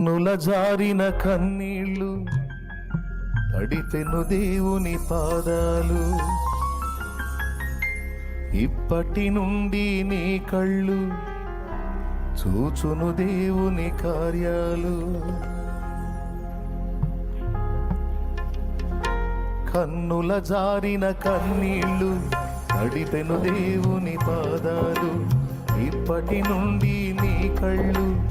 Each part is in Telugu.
నులజారిన కన్నీళ్ళు తడిపెను దేవుని పాదాలు. ఇప్పటి నుండి నీ కళ్ళు చూచును దేవుని కార్యాలు. కన్నుల జారిన కన్నీళ్ళు నడిపెను దేవుని పాదాలు. ఇప్పటి నుండి నీ కళ్ళు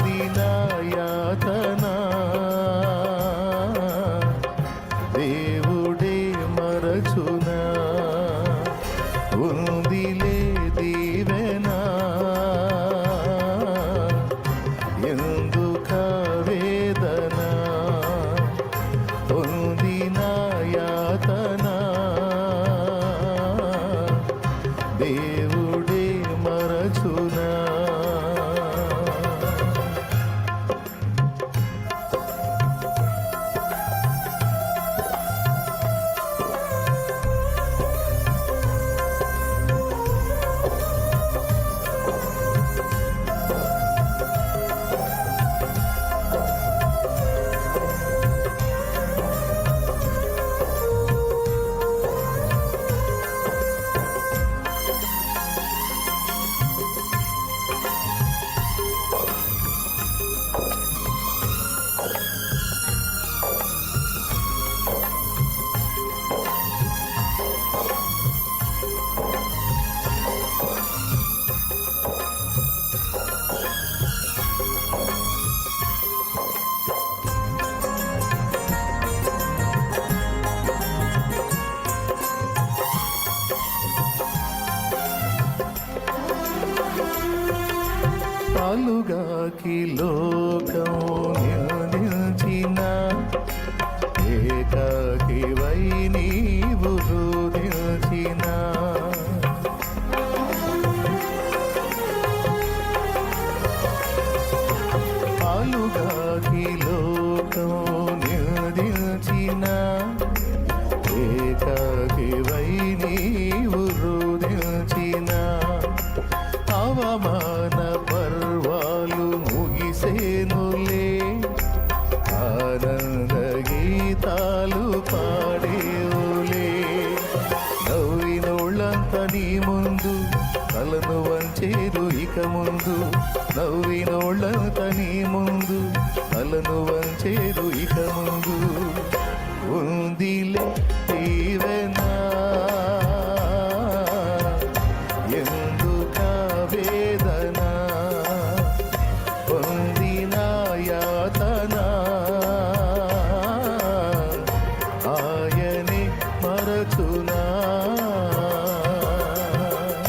మరచునా ఉందిలే దీవెన? ఎందుక వేదన? పొందిన యాతన? దేవుడే మరచునా? పాలుగాకి లోకం నిలిచిన. నీ ముందు తలను వంచేదు ఇక ముందు నవ్వినోళ్ళంత నీ ముందు తలను వంచేదు ఇక ముందు.